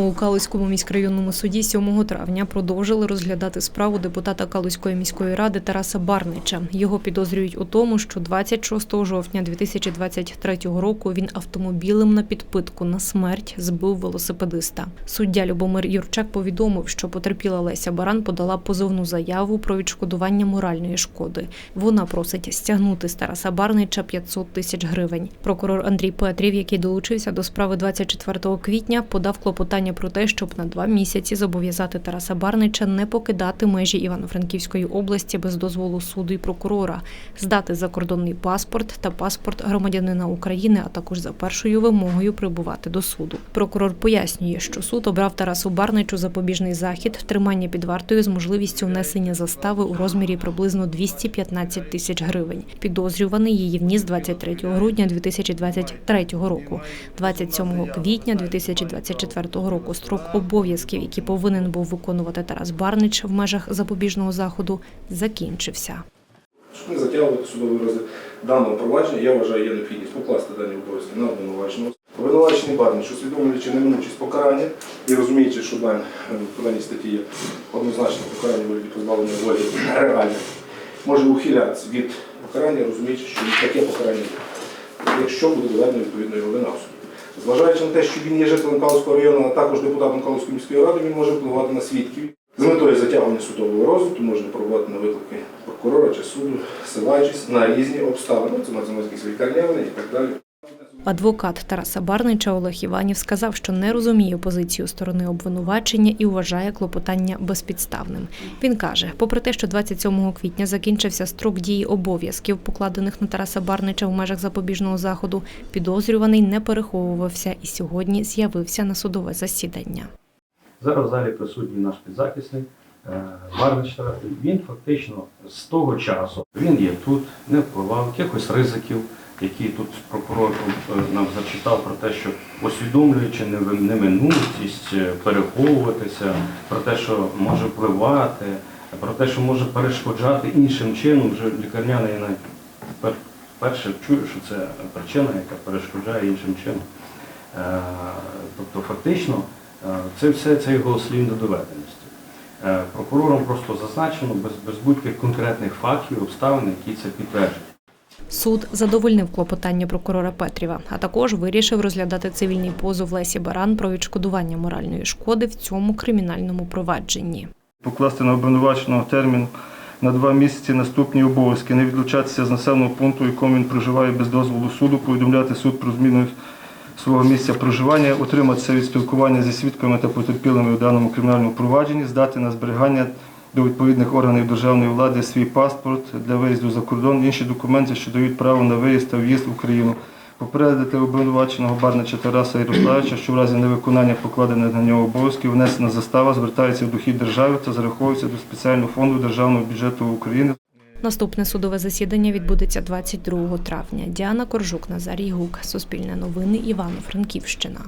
У Калузькому міськрайонному суді 7 травня продовжили розглядати справу депутата Калузької міської ради Тараса Барнича. Його підозрюють у тому, що 26 жовтня 2023 року він автомобілем на підпитку на смерть збив велосипедиста. Суддя Любомир Юрчак повідомив, що потерпіла Леся Баран подала позовну заяву про відшкодування моральної шкоди. Вона просить стягнути з Тараса Барнича 500 тисяч гривень. Прокурор Андрій Петрів, який долучився до справи 24 квітня, подав клопотання про те, щоб на два місяці зобов'язати Тараса Барнича не покидати межі Івано-Франківської області без дозволу суду і прокурора, здати закордонний паспорт та паспорт громадянина України, а також за першою вимогою прибувати до суду. Прокурор пояснює, що суд обрав Тарасу Барничу запобіжний захід тримання під вартою з можливістю внесення застави у розмірі приблизно 215 тисяч гривень. Підозрюваний її вніс 23 грудня 2023 року. 27 квітня 2024 року строк обов'язків, які повинен був виконувати Тарас Барнич в межах запобіжного заходу, закінчився. Щоб не затягувати судовий розгляд даного провадження, я вважаю, є необхідність покласти дані обов'язки на обвинуваченого. Обвинувачений Барнич, усвідомлюючи неминучість покарання і розуміючи, що по даній статті є однозначно покарання вигляді позбавлення волі реальне, може ухилятися від покарання, розуміючи, що таке покарання якщо буде доведено відповідно його вина в суді. Зважаючи на те, що він є жителем Калузького району, а також депутатом Калузької міської ради, він може впливати на свідків. З метою затягування судового розгляду можна проводити на виклики прокурора чи суду, ссилаючись на різні обставини. Це на лікарняни і так далі. Адвокат Тараса Барнича Олег Іванів сказав, що не розуміє позицію сторони обвинувачення і вважає клопотання безпідставним. Він каже, попри те, що 27 квітня закінчився строк дії обов'язків, покладених на Тараса Барнича в межах запобіжного заходу, підозрюваний не переховувався і сьогодні з'явився на судове засідання. Зараз в залі присутній наш підзахисний е, Барнич Він фактично з того часу він є тут, не впливав, якихось ризиків, які тут прокурор е, нам зачитав про те, що усвідомлюючи неминучість, е, переховуватися, про те, що може впливати, про те, що може перешкоджати іншим чином, вже лікарняний я перше чую, що це причина, яка перешкоджає іншим чином. Е, Тобто фактично це все це його слід до доведеності. Прокурором просто зазначено без, без будь-яких конкретних фактів, обставин, які це підтверджують. Суд задовольнив клопотання прокурора Петріва, а також вирішив розглядати цивільний позов Лесі Баран про відшкодування моральної шкоди в цьому кримінальному провадженні. покласти на обвинуваченого термін на два місяці наступні обов'язки, не відлучатися з населеного пункту, в якому він проживає без дозволу суду, повідомляти суд про зміну свого місця проживання, утриматися від спілкування зі свідками та потерпілими у даному кримінальному провадженні, здати на зберігання до відповідних органів державної влади свій паспорт для виїзду за кордон, інші документи, що дають право на виїзд та в'їзд в Україну. Попередити обвинуваченого Барнича Тараса Ярославича, що в разі невиконання покладених на нього обов'язків внесена застава звертається в дохід держави та зараховується до спеціального фонду державного бюджету України. Наступне судове засідання відбудеться 22 травня. Діана Коржук, Назарій Гук, Суспільне новини, Івано-Франківщина.